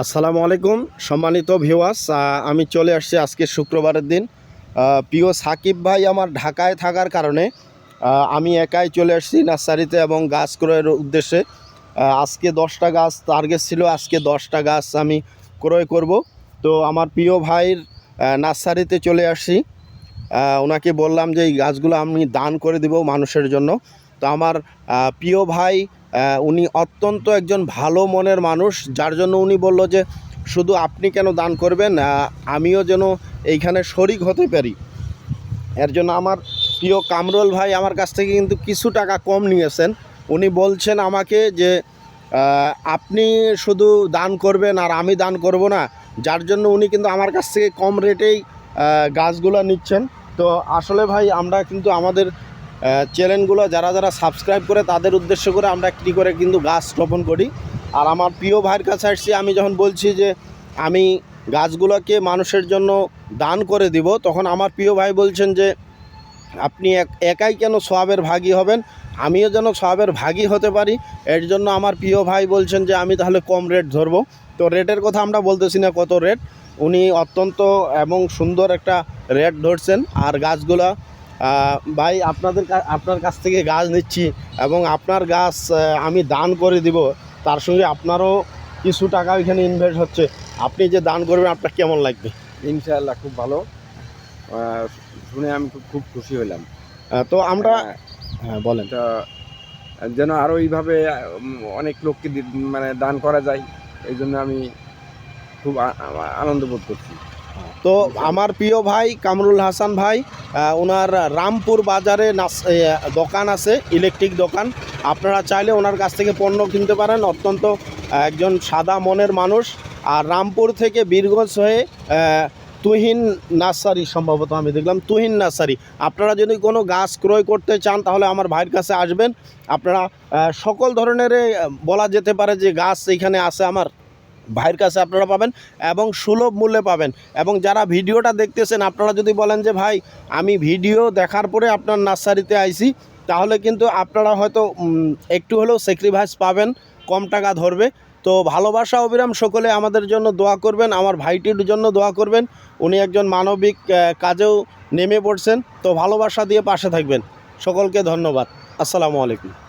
আসসালামু আলাইকুম, সম্মানিত ভিওয়াস আমি চলে আসছি আজকে শুক্রবারের দিন। প্রিয় সাকিব ভাই আমার ঢাকায় থাকার কারণে আমি একাই চলে আসছি নার্সারিতে এবং গাছ ক্রয়ের উদ্দেশ্যে। আজকে দশটা গাছ টার্গেট ছিল আজকে দশটা গাছ আমি ক্রয় করব। তো আমার প্রিয় ভাইয়ের নার্সারিতে চলে আসছি। ওনাকে বললাম যে এই গাছগুলো আমি দান করে দেব মানুষের জন্য। তো আমার প্রিয় ভাই উনি অত্যন্ত একজন ভালো মনের মানুষ, যার জন্য উনি বলল যে, শুধু আপনি কেন দান করবেন? আমিও যেন এইখানে শরিক হতে পারি। এর জন্য আমার প্রিয় কামরুল ভাই আমার কাছ থেকে কিন্তু কিছু টাকা কম নিয়েছেন। উনি বলছেন আমাকে যে আপনি শুধু দান করবেন আর আমি দান করব না, যার জন্য উনি কিন্তু আমার কাছ থেকে কম রেটেই গাছগুলো নিচ্ছেন। তো আসলে ভাই, আমরা কিন্তু আমাদের চ্যানেলগুলো যারা যারা সাবস্ক্রাইব করে তাদের উদ্দেশ্য করে আমরা কী করে কিন্তু গাছ রোপণ করি। আর আমার প্রিয় ভাইয়ের কাছে আসছি, আমি যখন বলছি যে আমি গাছগুলোকে মানুষের জন্য দান করে দিব, তখন আমার প্রিয় ভাই বলছেন যে, আপনি এক- একাই কেন সোয়াবের ভাগী হবেন? আমিও যেন সোয়াবের ভাগী হতে পারি। এর জন্য আমার প্রিয় ভাই বলছেন যে, আমি তাহলে কম রেট ধরবো। তো রেটের কথা আমরা বলতেছি না কত রেট, উনি অত্যন্ত এবং সুন্দর একটা রেট ধরছেন। আর গাছগুলা ভাই আপনাদের আপনার কাছ থেকে গাছ নিচ্ছি এবং আপনার গাছ আমি দান করে দিব। তার সঙ্গে আপনারও কিছু টাকা ওইখানে ইনভেস্ট হচ্ছে। আপনি যে দান করবেন আপনার কেমন লাগবে? ইনশাআল্লাহ খুব ভালো। শুনে আমি খুব খুব খুশি হলাম। আহ, তো আমরা হ্যাঁ বলেন। তো যেন আরও এইভাবে অনেক লোককে মানে দান করা যায়। এই জন্য আমি খুব আনন্দ বোধ করছি। তো আমার প্রিয় ভাই কামরুল হাসান ভাই ওনার রামপুর বাজারে দোকান আছে ইলেকট্রিক দোকান। আপনারা চাইলে ওনার কাছ থেকে পণ্য কিনতে পারেন, অত্যন্ত একজন সাদা মনের মানুষ। আর রামপুর থেকে বীরগঞ্জ হয়ে তুহিন নার্সারি সম্ভবত আমি দেখলাম, তুহিন নার্সারি। আপনারা যদি কোনো গাছ ক্রয় করতে চান, তাহলে আমার ভাইয়ের কাছে আসবেন। আপনারা সকল ধরনের বলা যেতে পারে যে গাছ এখানে আছে আমার। ভাইয়ের কাছে আপনারা পাবেন এবং সুলভ মূল্যে পাবেন। এবং যারা ভিডিওটা দেখতেছেন, আপনারা যদি বলেন যে, ভাই, আমি ভিডিও দেখার পরে আপনার নার্সারিতে আইসি তাহলে কিন্তু আপনারা হয়তো একটু হলেও স্যাক্রিফাইস পাবেন, কম টাকা ধরবে। তো ভালোবাসা অবিরাম সকলে আমাদের জন্য দোয়া করবেন, আমার ভাইটির জন্য দোয়া করবেন। উনি একজন মানবিক কাজেও নেমে পড়ছেন। তো ভালোবাসা দিয়ে পাশে থাকবেন। সকলকে ধন্যবাদ। আসসালামু আলাইকুম।